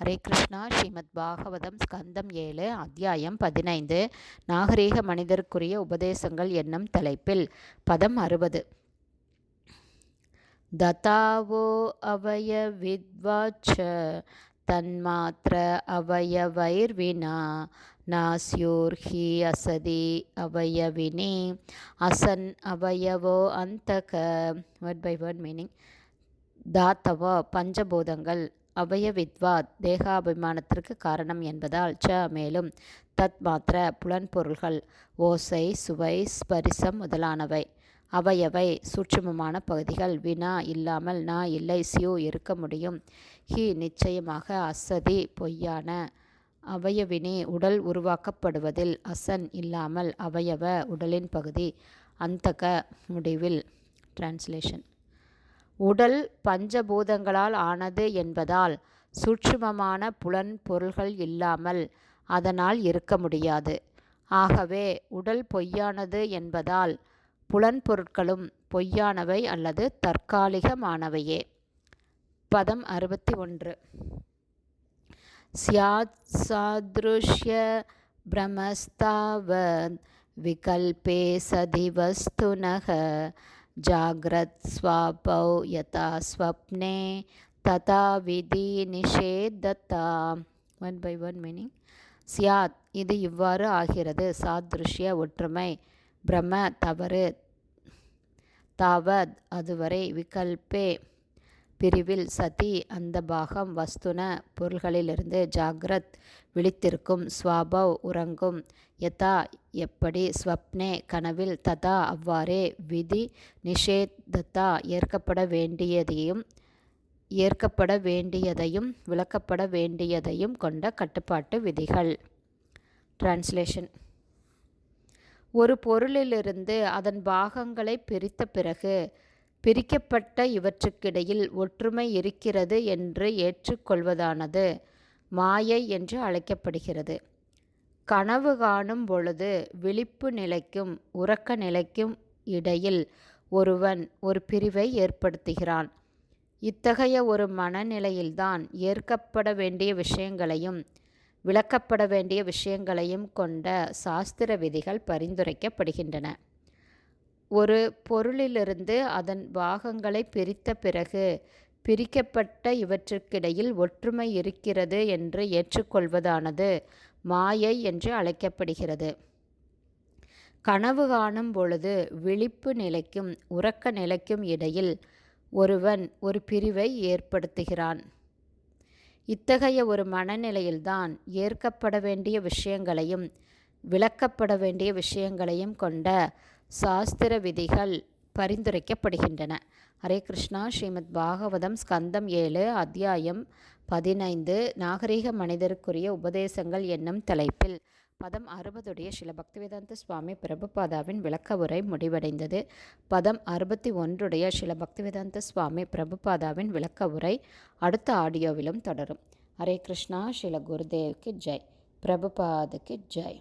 ஹரே கிருஷ்ணா ஸ்ரீமத் பாகவதம் ஸ்கந்தம் ஏழு அத்தியாயம் பதினைந்து நாகரீக மனிதருக்குரிய உபதேசங்கள் என்னும் தலைப்பில் பதம் அறுபது. ததாவோ அவய வித்வாச்ச தன்மாத்திர அவயவைர்வினா நாஸ்யோர்ஹி அசதி அவயவினி அசன் அவயவோ அந்தக வேர்ட் பை வேர்ட் மீனிங் தாத்தவோ பஞ்சபூதங்கள் அவயவித்வாத் தேகாபிமானத்திற்கு காரணம் என்பதால் ச. மேலும் தத் மாத்திர புலன்பொருள்கள் ஓசை சுவை ஸ்பரிசம் முதலானவை. அவையவை சூட்சுமமான பகுதிகள். வினா இல்லாமல் நா இல்லை சியோ இருக்க முடியும். ஹி நிச்சயமாக அசதி பொய்யான அவயவினி உடல் உருவாக்கப்படுவதில் அசன் இல்லாமல் அவயவ உடலின் பகுதி அந்தக முடிவில். டிரான்ஸ்லேஷன் உடல் பஞ்சபூதங்களால் ஆனது என்பதால் சூட்சுமமான புலன் பொருள்கள் இல்லாமல் அதனால் இருக்க முடியாது. ஆகவே உடல் பொய்யானது என்பதால் புலன் பொருட்களும் பொய்யானவை அல்லது தற்காலிகமானவையே. பதம் அறுபத்தி ஒன்று. ஸ்யாத் சாதிருஷ்ய பிரமஸ்தாவத் விகல்பே சதி வஸ்துனக स्वापौ यथा स्वप्ने तथा விதி நிஷேதத்தா ஒன் பை ஒன் மீனிங் சியாத் இது இவ்வாறு ஆகிறது சாத்ருஷ்ய ஒற்றுமை பிரம்ம தவறு தாவத் அதுவரை விகல்பே பிரிவில் சதி அந்த பாகம் வஸ்துன பொருள்களிலிருந்து ஜாக்ரத் விழித்திருக்கும் ஸ்வாபவ் உறங்கும். யதா எப்படி ஸ்வப்னே கனவில் ததா அவ்வாறே விதி நிஷேதத்தா ஏற்கப்பட வேண்டியதையும் ஏற்கப்பட வேண்டியதையும் விளக்கப்பட வேண்டியதையும் கொண்ட கட்டுப்பாட்டு விதிகள். டிரான்ஸ்லேஷன் ஒரு பொருளிலிருந்து அதன் பாகங்களை பிரித்த பிறகு பிரிக்கப்பட்ட இவற்றுக்கிடையில் ஒற்றுமை இருக்கிறது என்று ஏற்றுக்கொள்வதானது. மாயை என்று அழைக்கப்படுகிறது. கனவு காணும் பொழுது விழிப்பு நிலைக்கும் உறக்க நிலைக்கும் இடையில் ஒருவன் ஒரு பிரிவை ஏற்படுத்துகிறான். இத்தகைய ஒரு மனநிலையில்தான் ஏற்கப்பட வேண்டிய விஷயங்களையும் விளக்கப்பட வேண்டிய விஷயங்களையும் கொண்ட சாஸ்திர விதிகள் பரிந்துரைக்கப்படுகின்றன. ஒரு பொருளிலிருந்து அதன் பாகங்களை பிரித்த பிறகு பிரிக்கப்பட்ட இவற்றுக்கிடையில் ஒற்றுமை இருக்கிறது என்று ஏற்றுக்கொள்வதானது மாயை என்று அழைக்கப்படுகிறது. கனவு காணும் பொழுது விழிப்பு நிலைக்கும் உறக்க நிலைக்கும் இடையில் ஒருவன் ஒரு பிரிவை ஏற்படுத்துகிறான். இத்தகைய ஒரு மனநிலையில்தான் ஏற்கப்பட வேண்டிய விஷயங்களையும் விளக்கப்பட வேண்டிய விஷயங்களையும் கொண்ட சாஸ்திர விதிகள் பரிந்துரைக்கப்படுகின்றன. ஹரே கிருஷ்ணா ஸ்ரீமத் பாகவதம் ஸ்கந்தம் ஏழு அத்தியாயம் பதினைந்து நாகரீக மனிதருக்குரிய உபதேசங்கள் என்னும் தலைப்பில். பதம் அறுபதுடைய சில பக்திவேதாந்த சுவாமி பிரபுபாதாவின் விளக்க உரை முடிவடைந்தது. பதம் அறுபத்தி ஒன்றுடைய சில பக்திவேதாந்த சுவாமி பிரபுபாதாவின் விளக்க உரை அடுத்த ஆடியோவிலும் தொடரும். ஹரே கிருஷ்ணா ஸ்ரீல குருதேவ்க்கு ஜெய். பிரபுபாதுக்கு ஜெய்.